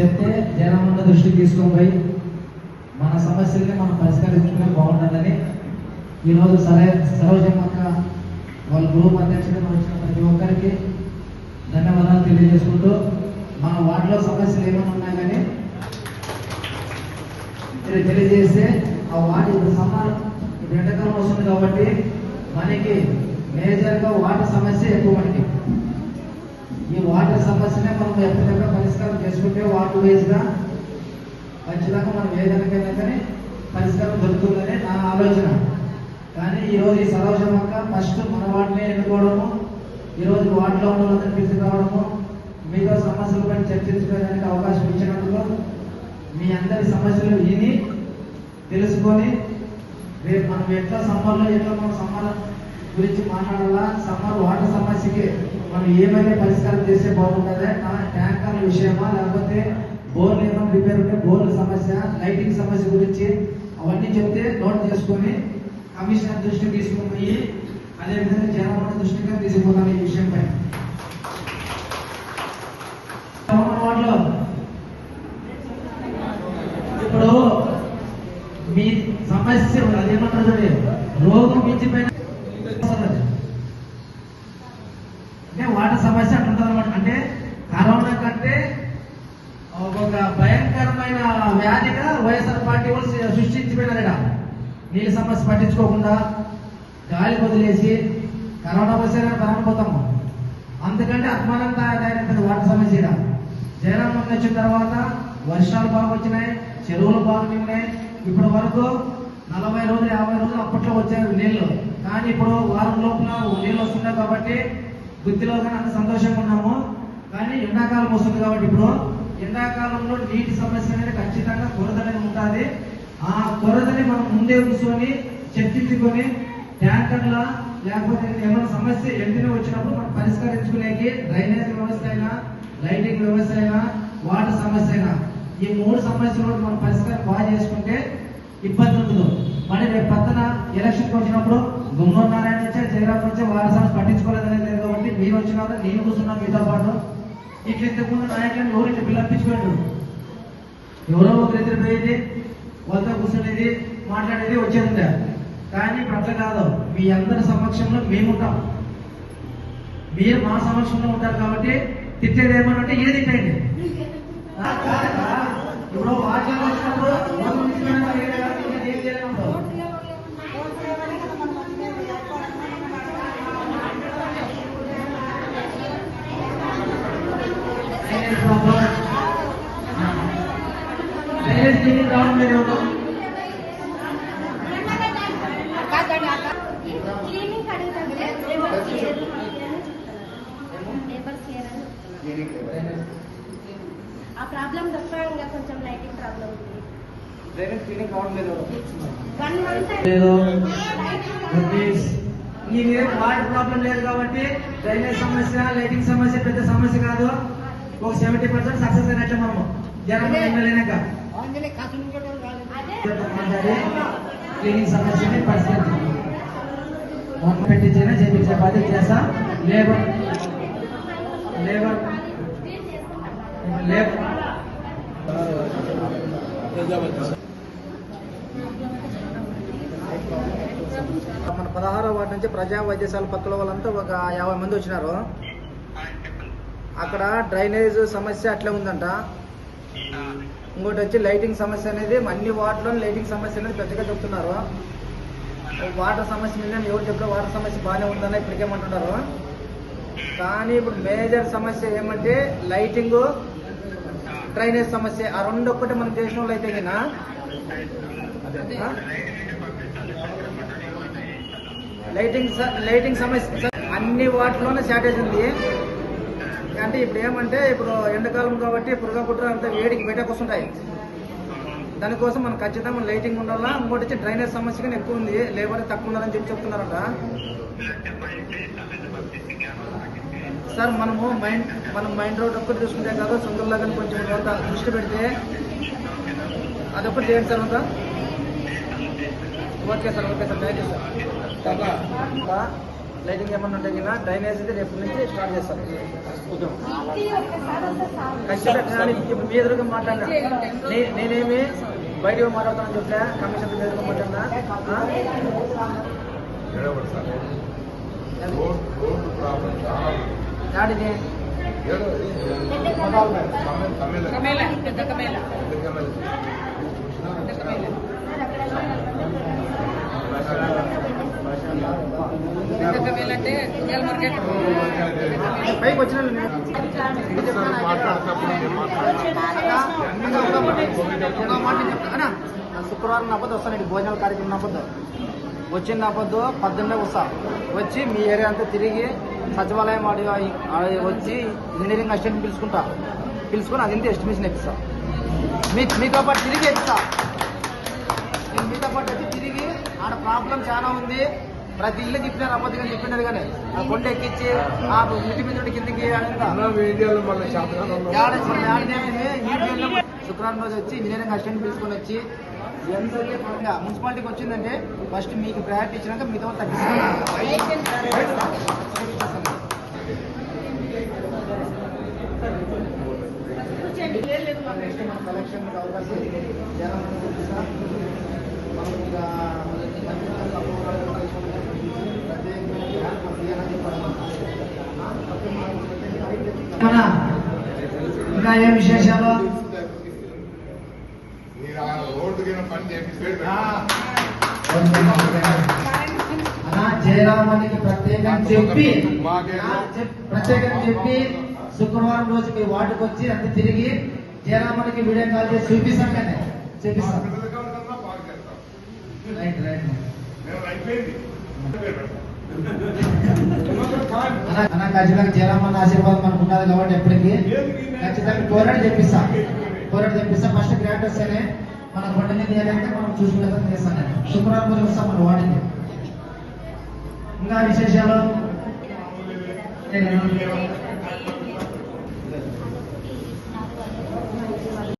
చెప్తే జనమున్న దృష్టికి తీసుకొని పోయి మన సమస్యల్ని మనం పరిష్కరించుకునే బాగుంటుందని ఈరోజు సరే సరోజమ్మక్క వాళ్ళ గ్రూప్ అధ్యక్షుడు వచ్చిన ప్రతి ఒక్కరికి ధన్యవాదాలు తెలియజేసుకుంటూ మన వార్డులో సమస్యలు ఏమైనా ఉన్నా కానీ మీరు తెలియజేస్తే ఆ వార్డు ఇప్పుడు సమ్మర్ ఇప్పుడు ఎండాకాలం వస్తుంది కాబట్టి మనకి మేజర్గా వాటర్ సమస్య ఎక్కువ మనకి. ఈ వాటర్ సమస్యనే మనం ఎప్పటికప్పుడు పరిష్కారం చేసుకుంటే వాటర్ వేస్గా ఖచ్చితంగా మనం ఏదైనా కానీ పరిష్కారం దొరుకుతుందని నా ఆలోచన. కానీ ఈరోజు ఈ సరోజమక్క ఫస్ట్ మన వాటిని ఎన్నుకోవడము ఈరోజు వాటిలో ఉన్న వాళ్ళని తీసుకురావడము మీతో సమస్యలపై చర్చించుకోవడానికి అవకాశం ఇచ్చినందుకు మీ అందరి సమస్యలు విని తెలుసుకొని రేపు మనం ఎట్లా సమ్మర్లో ఎట్లా మనం సమ్మర్ గురించి మాట్లాడాలా సమ్మర్ వాటర్ సమస్యకి మనం ఏమైనా పరిష్కారం చేస్తే బాగుంటుందా? ఆ ట్యాంకర్ విషయమా? లేకపోతే బోర్లు ఏమైనా రిపేర్ ఉంటే బోర్ల సమస్య లైటింగ్ సమస్య గురించి అవన్నీ చెప్తే నోట్ చేసుకొని కమిషనర్ దృష్టికి తీసుకుని అదేవిధంగా జనవరి దృష్టిగా తీసుకున్నాను ఈ విషయంపై. ఇప్పుడు మీ సమస్య అదేమంటారు రోగం మించిపోయిన అంటే వాటర్ సమస్య అట్లుంటుంది అనమాట అంటే కరోనా కంటే ఒక భయంకరమైన వ్యాధిగా వైఎస్ఆర్ పార్టీ వాళ్ళు సృష్టించిపోయినారట నీళ్ళ సమస్య పట్టించుకోకుండా గాలి వదిలేసి కరోనా వస్తే కరోనా పోతాము. అందుకంటే అత్మానం తయారైనటువంటి వాటర్ సమస్య ఈడ. జగన్ ముందు వచ్చిన తర్వాత వర్షాలు బాగా వచ్చినాయి చెరువులు బాగా నిండినాయి. ఇప్పటి వరకు నలభై రోజులు యాభై రోజులు అప్పట్లో వచ్చాయి నీళ్ళు కానీ ఇప్పుడు వారం లోపల నీళ్ళు వస్తున్నాయి కాబట్టి బుద్ధిలో కానీ అంత సంతోషంగా ఉన్నాము. కానీ ఎండాకాలం వస్తుంది కాబట్టి ఇప్పుడు ఎండాకాలంలో నీటి సమస్య అనేది ఖచ్చితంగా కొరత ఉంటుంది ఆ కొరతని మనం ముందే కూర్చొని చర్చించుకొని ట్యాంకర్ల లేకపోతే ఏమైనా సమస్య వెంటనే వచ్చినప్పుడు మనం పరిష్కరించుకునేకి డ్రైనేజ్ వ్యవస్థ అయినా లైటింగ్ వ్యవస్థ అయినా వాటర్ సమస్య అయినా ఈ మూడు సమస్యలు మనం పరిష్కారం బాగా చేసుకుంటే ఇబ్బంది ఉండదు. మరి రేపు పక్కన ఎలక్షన్కి వచ్చినప్పుడు గుమ్మం నారాయణ వచ్చే జయరామ్ వచ్చే వారి సమస్య పట్టించుకోలేదని లేదు కాబట్టి మీరు వచ్చినారు నేను కూర్చున్నాను మీతో పాటు ఇట్లా ఇంతకుముందు నాయకులను ఎవరు ఇట్లా పిల్లపించుకోండి ఎవరో ఒకరు ఎదురు పోయేది వాళ్ళతో కూర్చునేది మాట్లాడేది వచ్చేది కానీ ఇప్పుడు అట్లా కాదు. మీ అందరి సమక్షంలో మేముంటాం మీరు మా సమక్షంలో ఉంటారు కాబట్టి తిట్టేది ఏమనంటే ఏది తిట్టండి. ఆ, కాదా? ఇప్పుడు వాటిలో వచ్చినప్పుడు రోడ్డు నిలిచిపోయినా సరే ఏం చేయాలి? ఇంకా ఏం చేయాలి అంటావు? Drainage problem. డ్రైనేజ్ క్లీనింగ్ రావడం లేదు ఎవరు? క్లీనింగ్ అడుగుతాను లేబర్ చేయరు లేబర్ చేయరు ఆ ప్రాబ్లం తప్ప ఇంకా కొంచెం లైటింగ్ ప్రాబ్లం ఉంది. నీకు వాటర్ ప్రాబ్లం లేదు. కాబట్టి డ్రైనేజ్ సమస్య లైటింగ్ సమస్య పెద్ద సమస్య కాదు. ఒక సెవెంటీ పర్సెంట్ సక్సెస్ అయినట్లే మనము. జనం ఎమ్మెల్యేనాక అదే. క్లీనింగ్ సమస్యని మొన్న పెట్టించైనా చేపించే బాధ్యత చేస్తా. లేబర్. లేబర్. లేబర్ మన పదహారో వార్డు నుంచి ప్రజా వైద్యశాల పక్కల వాళ్ళంతా ఒక యాభై మంది వచ్చినారు. అక్కడ డ్రైనేజ్ సమస్య అట్లే ఉందంట. ఇంకోటి వచ్చి లైటింగ్ సమస్య అనేది అన్ని వార్డులో లైటింగ్ సమస్య అనేది పెద్దగా చెప్తున్నారు. వాటర్ సమస్య మీద ఎవరు చెప్పారు వాటర్ సమస్య బాగానే ఉందని ఇప్పటికేమంటున్నారు కానీ ఇప్పుడు మేజర్ సమస్య ఏమంటే లైటింగ్ డ్రైనేజ్ సమస్య. ఆ రెండు ఒక్కటి మనం చేసిన వాళ్ళు అయితే గినా, లైటింగ్ స- లైటింగ్ సమస్య అన్ని వాటిలోనే షార్టేజ్ ఉంది. అంటే ఇప్పుడు ఏమంటే ఇప్పుడు ఎండాకాలం కాబట్టి పురుగా పుట్ర అంతా వేడికి బయటకు వస్తుంటాయి. దానికోసం మనం ఖచ్చితంగా లైటింగ్ ఉండాలా? ఇంకోటి వచ్చి డ్రైనేజ్ సమస్య కానీ ఎక్కువ ఉంది. లేబర్ తక్కువ ఉన్నదని చెప్పి చెప్తున్నారంట. సార్ మనము మైండ్ మనం మైండ్ రోడ్ ఒక్కటి చూసుకుంటే కాదు సుందర్లా కానీ కొంచెం కొంత దృష్టి పెడితే అదొక్కటి చేయండి సార్ అంతా. Okay sir okay sir. Thank you sir lighting ఏమన్నా ఉంటే కింద డ్రైనేజ్ ఇది రేపు నుంచి స్టార్ట్ చేస్తాం. ఉద్యమం ఇది ఒకసారి వస్తే చాలు. ఖచ్చితంగా కానీ ఇప్పుడు మీ ఎదురుగా మాట్లాడినా? నే- నేనేమి బయటకు మాట్లాడతానని చెప్పా కమిషన్ మీ ఎదురుగా మాట్లాడినా? ఆ? ఏడవడు సార్ రోడ్ రోడ్డు ప్రాబ్లం చాలా ఉంది. దాడిని ఏడో పెద్ద తమిళ. కమల. తమిళ. కమేల పెద్ద కమేల అంటే రియల్ మార్కెట్ పైకి వచ్చిన మాట్లాడేటప్పుడు నేను మాట్లాడతాను శుక్రవారం నాపొద్దు భోజనాల కార్యక్రమం నాపొద్దు. వచ్చిన నాపొద్దు పద్దెనిమిది వస్తా. వచ్చి మీ ఏరియా అంతా తిరిగి సచివాలయం వచ్చి ఇంజనీరింగ్ అసిస్టెంట్ పిలుచుకుంటా. పిలుచుకొని అది ఇంత ఎస్టిమేషన్ మీ మీతో పాటు తిరిగి నేను మీతో పాటు వచ్చి తిరిగి ఆడ ప్రాబ్లం చాలా ఉంది. ప్రతి ఇల్లు చెప్పినారు అబద్ధం కానీ చెప్పినారు కానీ ఆ కొండ ఎక్కించి ఆ మిటి మీద కిందకి శుక్రవారం రోజు వచ్చి ఇంజనీరింగ్ అసిస్టెంట్ పిలుచుకొని వచ్చి మున్సిపాలిటీకి వచ్చిందంటే ఫస్ట్ మీకు ప్రయారిటీ ఇచ్చినాక మిగతా కలెక్షన్ అవకాశం జనం చూపిస్తా. మనం ఇక మన ఇంకా ఏం విశేషాలు మీరు ఆ రోడ్డుకి జయరామానికి ప్రత్యేకంగా చెప్పి ప్రత్యేకం చెప్పి శుక్రవారం రోజు మీ వార్డుకు వచ్చి అంత తిరిగి జయరామానికి వీడియో కాల్ చేసి చూపిస్తాం కానీ చూపిస్తాం. Right right. అయిపోయింది అన్న ఖచ్చితంగా జయరామన్న ఆశీర్వాదం మనకు ఉన్నది కాబట్టి ఎప్పటికీ ఖచ్చితంగా పోరాడి చెప్పిస్తా పోరాడి చెప్పిస్తా ఫస్ట్ గ్రాంట్ వస్తేనే మన కొండ మీద మనం చూసుకునే చేస్తాను శుక్రవారం రోజు వస్తాం మన వాడిని ఇంకా విశేషాలు?